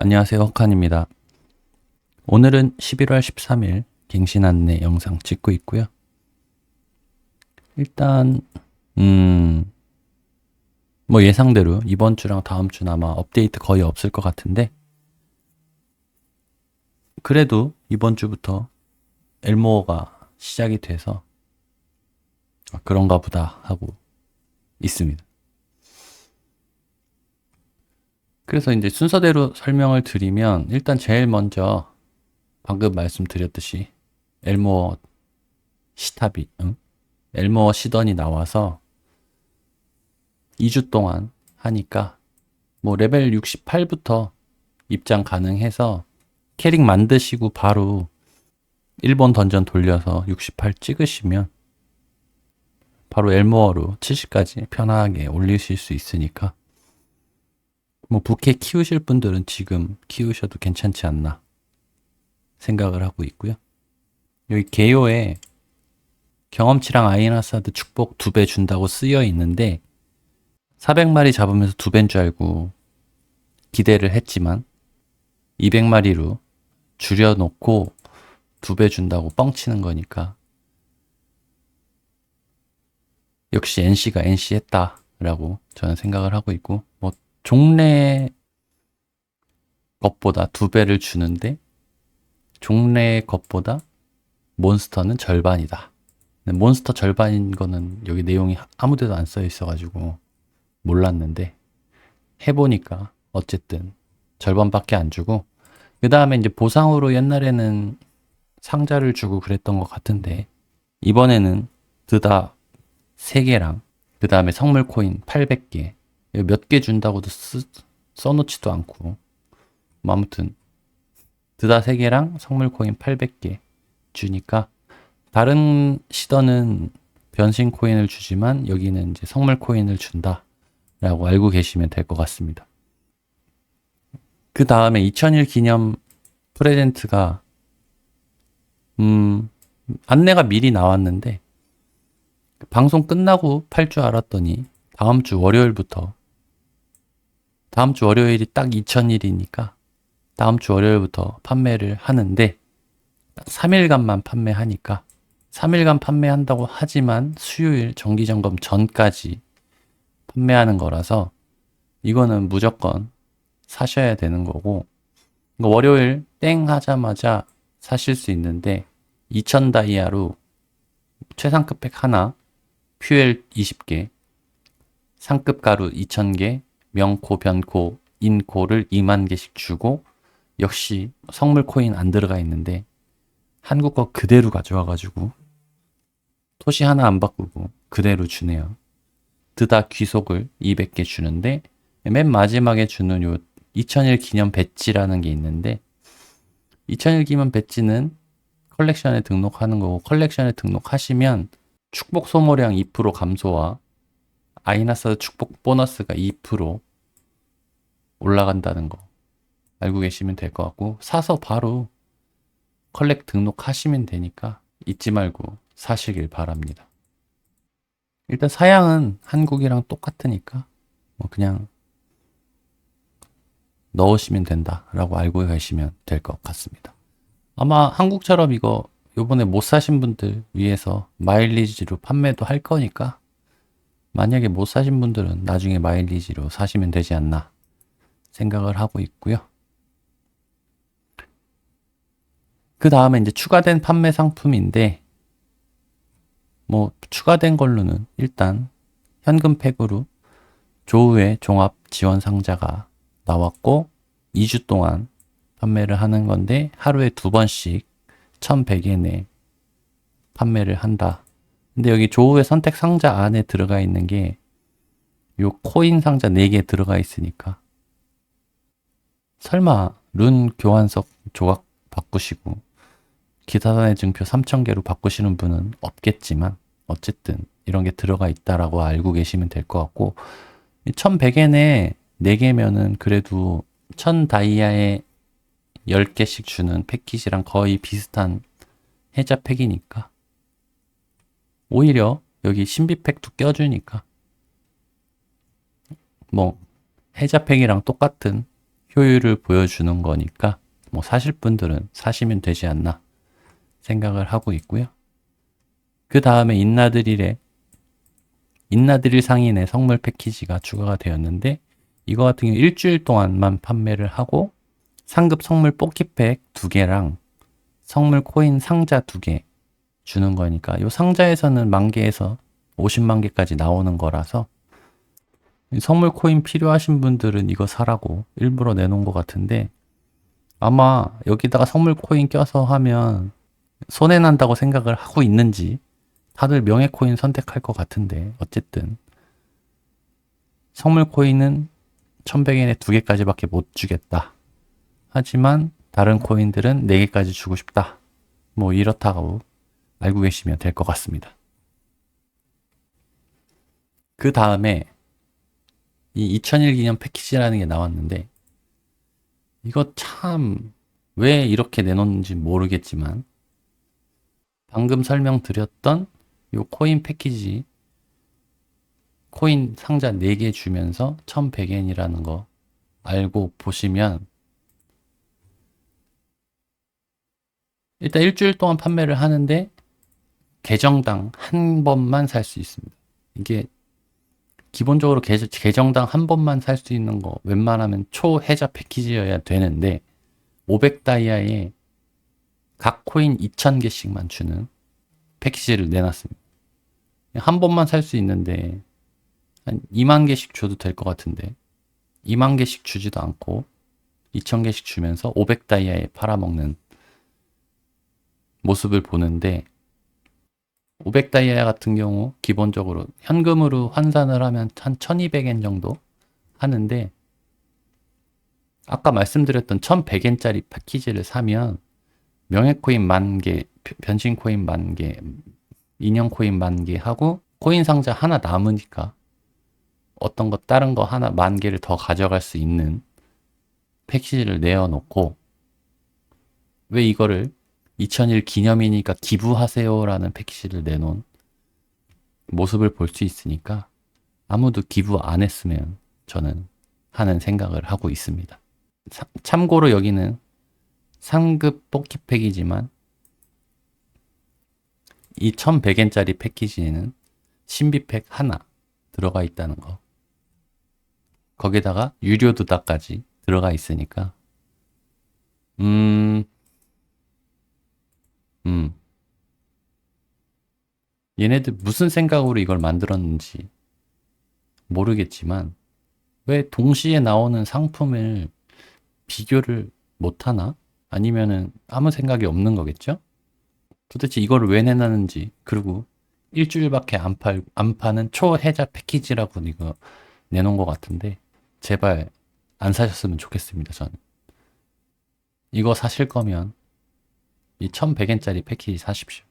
안녕하세요. 허칸입니다. 오늘은 11월 13일 갱신 안내 영상 찍고 있고요. 일단 음, 뭐 예상대로 이번 주랑 다음 주는 아마 업데이트 거의 없을 것 같은데 그래도 이번 주부터 엘모어가 시작이 돼서 아, 그런가 보다 하고 있습니다. 그래서 이제 순서대로 설명을 드리면 일단 제일 먼저 방금 말씀드렸듯이 엘모어 시탑이 응? 엘모어 시던이 나와서 2주 동안 하니까 뭐 레벨 68부터 입장 가능해서 캐릭 만드시고 바로 일본 던전 돌려서 68 찍으시면 바로 엘모어로 70까지 편하게 올리실 수 있으니까 뭐 부캐 키우실 분들은 지금 키우셔도 괜찮지 않나 생각을 하고 있고요. 여기 개요에 경험치랑 아이나사드 축복 두 배 준다고 쓰여 있는데 400마리 잡으면서 두 배인 줄 알고 기대를 했지만 200마리로 줄여놓고 두 배 준다고 뻥치는 거니까 역시 NC가 NC 했다라고 저는 생각을 하고 있고 뭐 종래 것보다 두 배를 주는데 종래 것보다 몬스터는 절반이다. 몬스터 절반인 거는 여기 내용이 아무데도 안 써 있어가지고 몰랐는데 해보니까 어쨌든 절반밖에 안 주고 그 다음에 이제 보상으로 옛날에는 상자를 주고 그랬던 것 같은데 이번에는 드다 3개랑 그 다음에 성물 코인 800개 몇 개 준다고도 쓰, 써놓지도 않고 뭐 아무튼 드다 3개랑 성물 코인 800개 주니까 다른 시더는 변신 코인을 주지만 여기는 이제 성물 코인을 준다 라고 알고 계시면 될 것 같습니다. 그 다음에 2000일 기념 프레젠트가 음 안내가 미리 나왔는데 방송 끝나고 팔 줄 알았더니 다음 주 월요일부터 다음 주 월요일이 딱 2000일이니까 다음 주 월요일부터 판매를 하는데 3일간만 판매하니까 3일간 판매한다고 하지만 수요일 정기점검 전까지 판매하는 거라서 이거는 무조건 사셔야 되는 거고 월요일 땡 하자마자 사실 수 있는데 2000 다이아로 최상급 팩 하나 퓨엘 20개 상급 가루 2000개 명코 변코 인코를 2만 개씩 주고 역시 성물 코인 안 들어가 있는데 한국 거 그대로 가져와가지고 토시 하나 안 바꾸고 그대로 주네요. 드다 귀속을 200개 주는데 맨 마지막에 주는 요 2000일 기념 배지라는 게 있는데 2000일 기념 배지는 컬렉션에 등록하는 거고 컬렉션에 등록하시면 축복 소모량 2% 감소와 아이나스 축복 보너스가 2% 올라간다는 거 알고 계시면 될 것 같고 사서 바로 컬렉 등록하시면 되니까 잊지 말고 사시길 바랍니다. 일단 사양은 한국이랑 똑같으니까 뭐 그냥 넣으시면 된다라고 알고 계시면 될 것 같습니다. 아마 한국처럼 이거 요번에 못 사신 분들 위해서 마일리지로 판매도 할 거니까 만약에 못 사신 분들은 나중에 마일리지로 사시면 되지 않나 생각을 하고 있고요. 그 다음에 이제 추가된 판매 상품인데 뭐 추가된 걸로는 일단 현금 팩으로 조우의 종합 지원 상자가 나왔고 2주 동안 판매를 하는 건데 하루에 두 번씩 1100엔에 판매를 한다. 근데 여기 조우의 선택 상자 안에 들어가 있는 게 요 코인 상자 4개 들어가 있으니까 설마 룬 교환석 조각 바꾸시고 기사단의 증표 3,000개로 바꾸시는 분은 없겠지만 어쨌든 이런 게 들어가 있다라고 알고 계시면 될 것 같고 1,100엔에 4개면은 그래도 1000 다이아에 10개씩 주는 패키지랑 거의 비슷한 해자 팩이니까 오히려 여기 신비팩도 껴주니까 뭐 해자 팩이랑 똑같은 효율을 보여주는 거니까 뭐 사실 분들은 사시면 되지 않나 생각을 하고 있고요. 그 다음에 인나드릴의 인나드릴 상인의 선물 패키지가 추가가 되었는데 이거 같은 경우 일주일 동안만 판매를 하고 상급 선물 뽑기팩 두 개랑 선물 코인 상자 두개 주는 거니까 이 상자에서는 만 개에서 50만 개까지 나오는 거라서 이 선물 코인 필요하신 분들은 이거 사라고 일부러 내놓은 것 같은데 아마 여기다가 선물 코인 껴서 하면 손해 난다고 생각을 하고 있는지 다들 명예 코인 선택할 것 같은데 어쨌든 선물 코인은 1100엔에 두 개까지밖에 못 주겠다. 하지만 다른 코인들은 4개까지 주고 싶다. 뭐 이렇다고 알고 계시면 될 것 같습니다. 그 다음에 이 2001 기념 패키지라는 게 나왔는데 이거 참 왜 이렇게 내놓는지 모르겠지만 방금 설명드렸던 이 코인 패키지 코인 상자 4개 주면서 1100엔이라는 거 알고 보시면 일단 일주일 동안 판매를 하는데 계정당 한 번만 살 수 있습니다. 이게 기본적으로 계, 계정당 한 번만 살 수 있는 거 웬만하면 초해자 패키지여야 되는데 500다이아에 각 코인 2000개씩만 주는 패키지를 내놨습니다. 한 번만 살 수 있는데 한 2만 개씩 줘도 될 것 같은데 2만 개씩 주지도 않고 2천 개씩 주면서 500다이아에 팔아먹는 모습을 보는데 500다이아 같은 경우 기본적으로 현금으로 환산을 하면 한 1200엔 정도 하는데 아까 말씀드렸던 1100엔짜리 패키지를 사면 명예코인 만 개, 변신코인 만 개, 인형코인 만개 하고 코인 상자 하나 남으니까 어떤 것 다른 거 하나 만 개를 더 가져갈 수 있는 패키지를 내어놓고 왜 이거를 2001 기념이니까 기부하세요라는 패키지를 내놓은 모습을 볼 수 있으니까 아무도 기부 안 했으면 저는 하는 생각을 하고 있습니다. 사, 참고로 여기는 상급 뽑기 팩이지만 이 1100엔짜리 패키지에는 신비팩 하나 들어가 있다는 거. 거기다가 유료 두다까지 들어가 있으니까 음, 음. 얘네들 무슨 생각으로 이걸 만들었는지 모르겠지만 왜 동시에 나오는 상품을 비교를 못하나? 아니면은 아무 생각이 없는 거겠죠? 도대체 이걸 왜 내놨는지 그리고 일주일밖에 안 팔, 안 파는 초해자 패키지라고 이거 내놓은 것 같은데 제발 안 사셨으면 좋겠습니다, 저는. 이거 사실 거면 이 1100엔짜리 패키지 사십시오.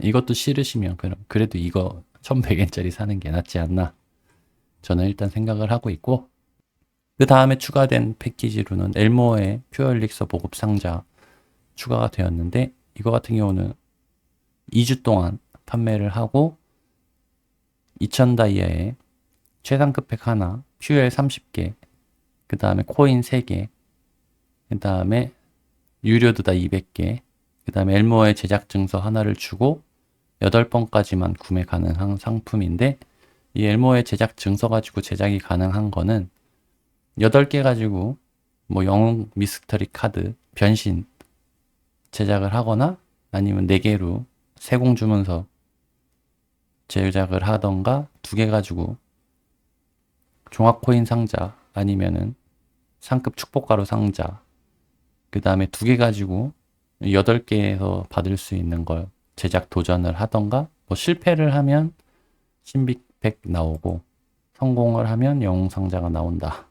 이것도 싫으시면 그럼 그래도 이거 1100엔짜리 사는 게 낫지 않나 저는 일단 생각을 하고 있고 그 다음에 추가된 패키지로는 엘모의 퓨어 엘릭서 보급 상자 추가가 되었는데 이거 같은 경우는 2주 동안 판매를 하고 2000 다이아에 최상급 팩 하나, 퓨엘 30개, 그 다음에 코인 3개, 그 다음에 유료도 다 200개, 그 다음에 엘모의 제작 증서 하나를 주고 8번까지만 구매 가능한 상품인데 이 엘모의 제작 증서 가지고 제작이 가능한 거는 8개 가지고 뭐 영웅 미스터리 카드 변신 제작을 하거나 아니면 4개로 세공 주문서 제작을 하던가 두 개 가지고 종합 코인 상자 아니면은 상급 축복가루 상자 그 다음에 두 개 가지고 여덟 개에서 받을 수 있는 걸 제작 도전을 하던가 뭐 실패를 하면 신비팩 나오고 성공을 하면 영웅 상자가 나온다.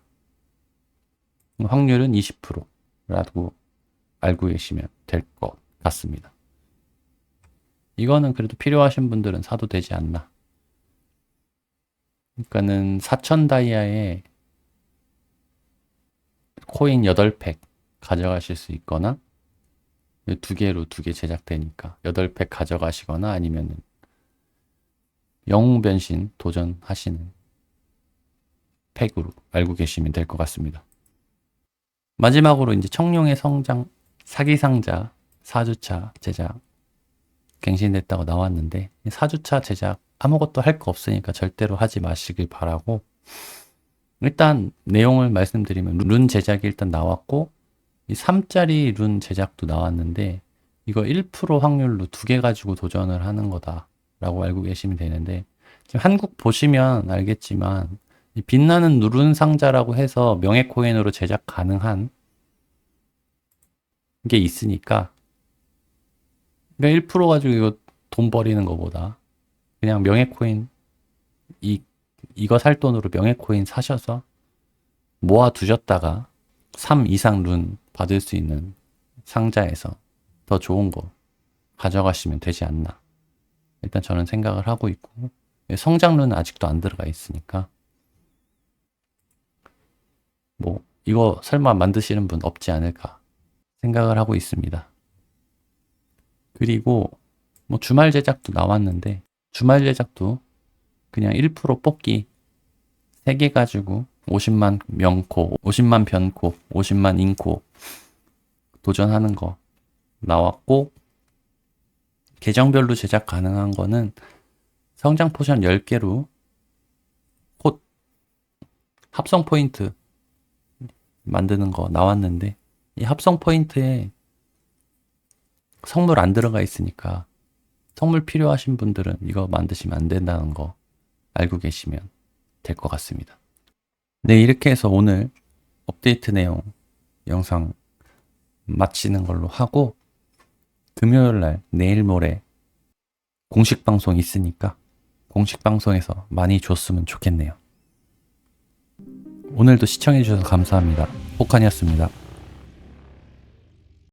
확률은 20%라고 알고 계시면 될 것 같습니다. 이거는 그래도 필요하신 분들은 사도 되지 않나. 그러니까는 4천 다이아에 코인 8팩 가져가실 수 있거나 두 개로 두 개 제작되니까 8팩 가져가시거나 아니면은 영웅 변신 도전하시는 팩으로 알고 계시면 될 것 같습니다. 마지막으로 이제 청룡의 성장 사기상자 4주차 제작 갱신됐다고 나왔는데 4주차 제작 아무것도 할 거 없으니까 절대로 하지 마시길 바라고 일단 내용을 말씀드리면 룬 제작이 일단 나왔고 이 3짜리 룬 제작도 나왔는데 이거 1% 확률로 두 개 가지고 도전을 하는 거다라고 알고 계시면 되는데 지금 한국 보시면 알겠지만 이 빛나는 누른 상자라고 해서 명예 코인으로 제작 가능한 게 있으니까 그러니까 1% 가지고 이거 돈 버리는 것보다 그냥 명예 코인 이 이거 살 돈으로 명예 코인 사셔서 모아 두셨다가 3 이상 룬 받을 수 있는 상자에서 더 좋은 거 가져가시면 되지 않나. 일단 저는 생각을 하고 있고 성장 룬은 아직도 안 들어가 있으니까 뭐 이거 설마 만드시는 분 없지 않을까 생각을 하고 있습니다. 그리고 뭐 주말 제작도 나왔는데 주말 제작도 그냥 1% 뽑기 3개 가지고 50만 명코, 50만 변코, 50만 인코 도전하는 거 나왔고 계정별로 제작 가능한 거는 성장 포션 10개로 곧 합성 포인트 만드는 거 나왔는데 이 합성 포인트에 성물 안 들어가 있으니까 성물 필요하신 분들은 이거 만드시면 안 된다는 거 알고 계시면 될 것 같습니다. 네, 이렇게 해서 오늘 업데이트 내용 영상 마치는 걸로 하고 금요일 날 내일 모레 공식 방송 있으니까 공식 방송에서 많이 줬으면 좋겠네요. 오늘도 시청해 주셔서 감사합니다. 폭한이었습니다.